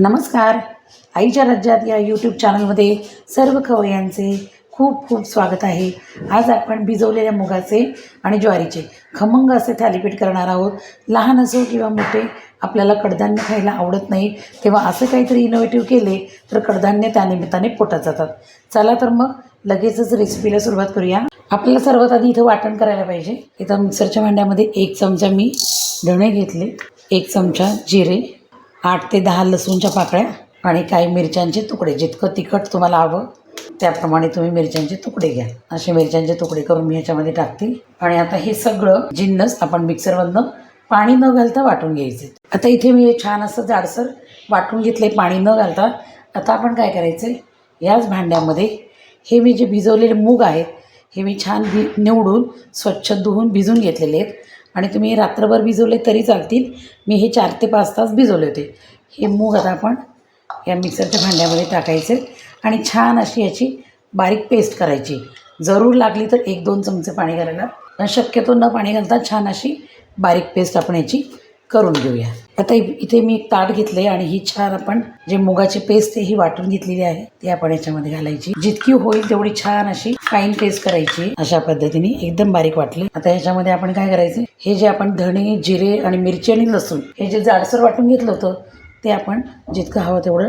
नमस्कार. आईच्या राज्यात या यूट्यूब चॅनलमध्ये सर्व खवयांचे खूप खूप स्वागत आहे. आज आपण भिजवलेल्या मुगाचे आणि ज्वारीचे खमंग असे थालीपीठ करणार आहोत. लहान असो किंवा मोठे आपल्याला कडधान्य खायला आवडत नाही. तेव्हा असं काहीतरी इनोव्हेटिव्ह केले तर कडधान्य त्यानिमित्ताने पोटात जातात. चला तर मग लगेचच रेसिपीला सुरुवात करूया. आपल्याला सर्वात आधी इथं वाटण करायला पाहिजे. इथं मिक्सरच्या भांड्यामध्ये एक चमचा मी धणे घेतले एक चमचा जिरे आठ ते दहा लसूणच्या पाकळ्या आणि काही मिरच्यांचे तुकडे. जितकं तिखट तुम्हाला हवं त्याप्रमाणे तुम्ही मिरच्यांचे तुकडे घ्या. असे मिरच्यांचे तुकडे करून मी ह्याच्यामध्ये टाकते. आणि आता हे सगळं जिन्नस आपण मिक्सरमधनं पाणी न घालता वाटून घ्यायचे. आता इथे मी हे छान असं जाडसर वाटून घेतले पाणी न घालता. आता आपण काय करायचं याच भांड्यामध्ये हे मी जे भिजवलेले मूग आहेत हे मी छान भि निवडून स्वच्छ धुवून भिजून घेतलेले आहेत. आणि तुम्ही रात्रभर भिजवले तरी चालतील. मी हे चार ते पाच तास भिजवले होते. हे मूग आता आपण या मिक्सरच्या भांड्यामध्ये टाकायचे आणि छान अशी याची बारीक पेस्ट करायची. जरूर लागली तर एक दोन चमचे पाणी घालायला. शक्यतो न पाणी घालता छान अशी बारीक पेस्ट आपण याची करून घेऊया. आता इथे मी एक ताट घेतले आणि ही छान आपण जे मुगाची पेस्ट आहे ही वाटून घेतलेली आहे ती आपण याच्यामध्ये घालायची. जितकी होईल तेवढी छान अशी फाईन पेस्ट करायची. अशा पद्धतीने एकदम बारीक वाटले. आता याच्यामध्ये आपण काय करायचं हे जे आपण धणे जिरे आणि मिरची आणि लसूण हे जे जाडसर वाटून घेतलं होतं ते आपण जितकं हवं तेवढं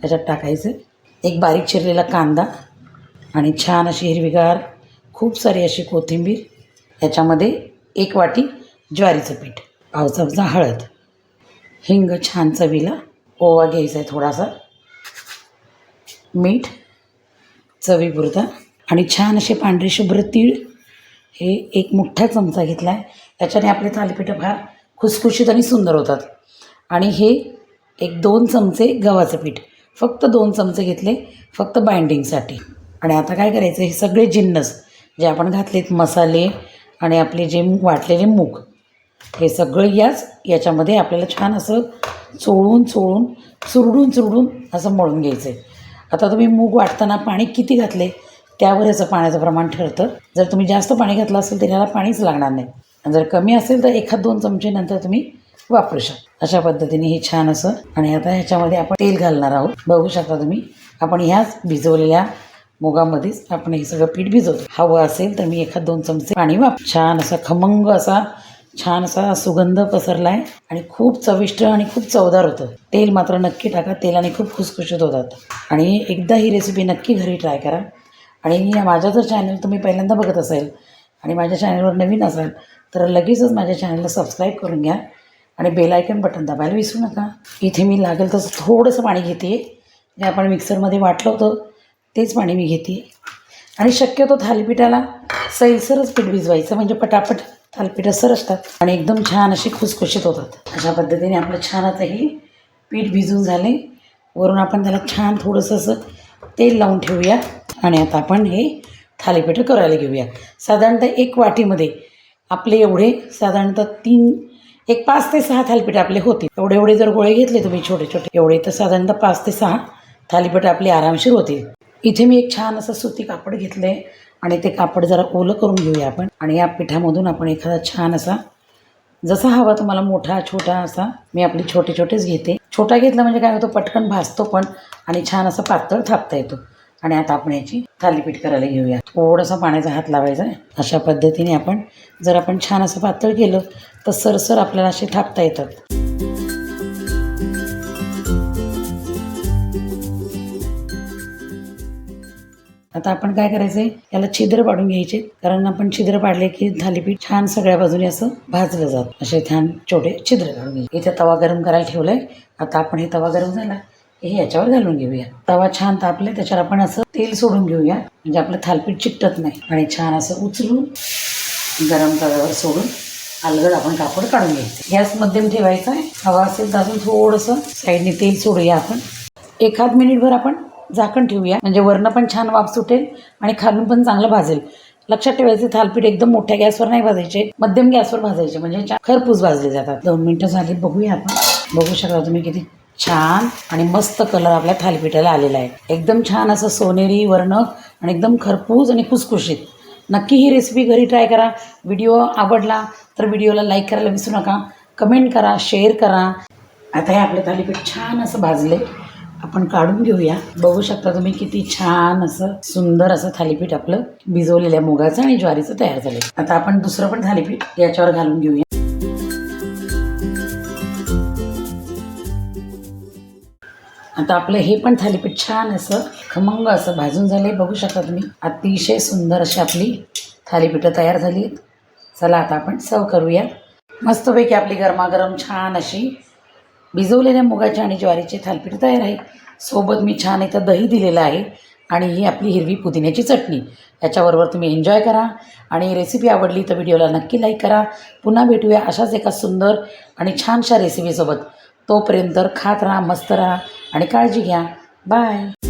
याच्यात टाकायचं. एक बारीक चिरलेला कांदा आणि छान अशी हिरवीगार खूप सारी अशी कोथिंबीर. याच्यामध्ये एक वाटी ज्वारीचं पीठ पाव चमचा हळद. हिंग छान चवीला. ओवा घ्यायचा आहे थोडासा. मीठ चवीपुरता आणि छान असे पांढरे शुभ्र तीळ हे एक मोठा चमचा घेतला आहे त्याच्याने आपले थालीपीठं फार खुसखुशीत आणि सुंदर होतात. आणि हे एक दोन चमचे गव्हाचं पीठ. फक्त दोन चमचे घेतले फक्त बाइंडिंगसाठी आणि आता काय करायचं हे सगळे जिन्नस जे आपण घातलेत मसाले आणि आपले जे वाटलेले मूग हे सगळं याच याच्यामध्ये आपल्याला छान असं चोळून चोळून चुरडून चुरडून असं मळून घ्यायचं आहे आता तुम्ही मूग वाटताना पाणी किती घातले त्यावर याचं पाण्याचं प्रमाण ठरतं. जर तुम्ही जास्त पाणी घातलं असेल तर याला पाणीच लागणार नाही. आणि जर कमी असेल तर एखाद दोन चमचे नंतर तुम्ही वापरू शकता अशा पद्धतीने हे छान असं आणि आता ह्याच्यामध्ये आपण तेल घालणार आहोत. बघू शकता तुम्ही आपण ह्याच भिजवलेल्या मुगामध्येच आपण हे सगळं पीठ भिजवतो. हवं असेल तर मी एखाद दोन चमचे पाणी वाप. छान असा खमंग असा छान असा सुगंध पसरला आहे आणि खूप चविष्ट आणि खूप चवदार होतं. तेल मात्र नक्की टाका तेलाने खूप खुसखुशीत होतात. आणि एकदा ही रेसिपी नक्की घरी ट्राय करा. आणि या जर चॅनल तुम्ही पहिल्यांदा बघत असेल आणि माझ्या चॅनलवर नवीन असाल तर लगेचच माझ्या चॅनलला सबस्क्राईब करून घ्या आणि बेलायकन बटन दाबायला विसरू नका. इथे मी लागेल तसं थोडंसं पाणी घेते जे आपण मिक्सरमध्ये वाटलं होतं तेच पाणी मी घेते आणि शक्यतो थालीपीठाला सैलसरच पीठ भिजवायचं म्हणजे पटापट थालपीठ सरकतात आणि एकदम छान अशी खुसखुशीत होतात. अशा पद्धतीने आपलं छान आता हे पीठ भिजून झाले. वरून आपण त्याला छान थोडंसं असं तेल लावून ठेवूया आणि आता आपण हे थालीपीठं करायला घेऊया. साधारणतः एक वाटीमध्ये आपले एवढे साधारणतः तीन एक पाच ते सहा थालीपीठ आपले होते एवढे एवढे जर गोळे घेतले तुम्ही छोटे छोटे एवढे तर साधारणतः पाच ते सहा थालीपीठ आपले आरामशीर होतील. इथे मी एक छान असं सुती कापड घेतलं आहे आणि ते कापड जरा ओलं करून घेऊया आपण. आणि या पिठामधून आपण एखादा छान असा जसा हवा तुम्हाला मोठा छोटा असा मी आपली छोटे छोटेच घेते. छोटा घेतला म्हणजे काय होतं पटकन भाजतो पण आणि छान असं पातळ थापता येतो. आणि आता आपण याची थालीपीठ करायला घेऊया. थोडासा पाण्याचा हात लावायचा आहे. अशा पद्धतीने आपण जर आपण छान असं पातळ केलं तर सरसर आपल्याला असे थापता येतात. आता आपण काय करायचं आहे याला छिद्र पाडून घ्यायचे. कारण आपण छिद्र पाडले की थालीपीठ छान सगळ्या बाजूने असं भाजलं जात. असे छान छोटे छिद्र काढून घ्यायचे. इथे तवा गरम करायला ठेवलाय. आता आपण हे तवा गरम झाला. हे याच्यावर घालून घेऊया. तवा छान तापले त्याच्यावर आपण असं तेल सोडून घेऊया. म्हणजे आपलं थालपीठ चिकटत नाही. आणि छान असं उचलून गरम तव्यावर सोडून अलगद आपण कापड काढून घ्यायचं. गॅस मध्यम ठेवायचा आहे. हवा असेल तर अजून थोडंसं साईडने तेल सोडूया आपण. एखाद मिनिटभर आपण झाकण ठेवूया. म्हणजे वरनं पण छान वाफ सुटेल आणि खालून पण चांगलं भाजेल. लक्षात ठेवायचं थालपीठ एकदम मोठ्या गॅसवर नाही भाजायचे मध्यम गॅसवर भाजायचे. म्हणजे खरपूस भाजले जातात. दोन मिनटं झाली बघूया आपण. बघू शकता तुम्ही किती छान आणि मस्त कलर आपल्या थालीपीठाला आलेला आहे. एकदम छान असं सोनेरी वर्ण आणि एकदम खरपूस आणि खुसखुशीत. नक्की ही रेसिपी घरी ट्राय करा. व्हिडिओ आवडला तर व्हिडिओला लाईक करायला विसरू नका. कमेंट करा शेअर करा. आता हे आपलं थालीपीठ छान असं भाजले आपण काढून घेऊया. बघू शकता तुम्ही किती छान असं सुंदर असं थालीपीठ आपलं भिजवलेल्या मुगाचं आणि ज्वारीचं तयार झालं आता आपण दुसरं पण थालीपीठ याच्यावर घालून घेऊया. आता आपलं हे पण थालीपीठ छान असं खमंग असं भाजून झाले बघू शकता तुम्ही अतिशय सुंदर अशी आपली थालीपीठं तयार झाली आहेत चला आता आपण सर्व करूया. मस्तपैकी आपली गरमागरम छान अशी भिजवलेल्या मुगाचे आणि ज्वारीचे थालपीठ तयार आहे. सोबत मी छान इथं दही दिलेलं आहे आणि ही आपली हिरवी पुदिन्याची चटणी. याच्याबरोबर तुम्ही एन्जॉय करा. आणि रेसिपी आवडली तर व्हिडिओला नक्की लाईक करा. पुन्हा भेटूया अशाच एका सुंदर आणि छानशा रेसिपीसोबत तोपर्यंत खात राहा मस्त राहा आणि काळजी घ्या. बाय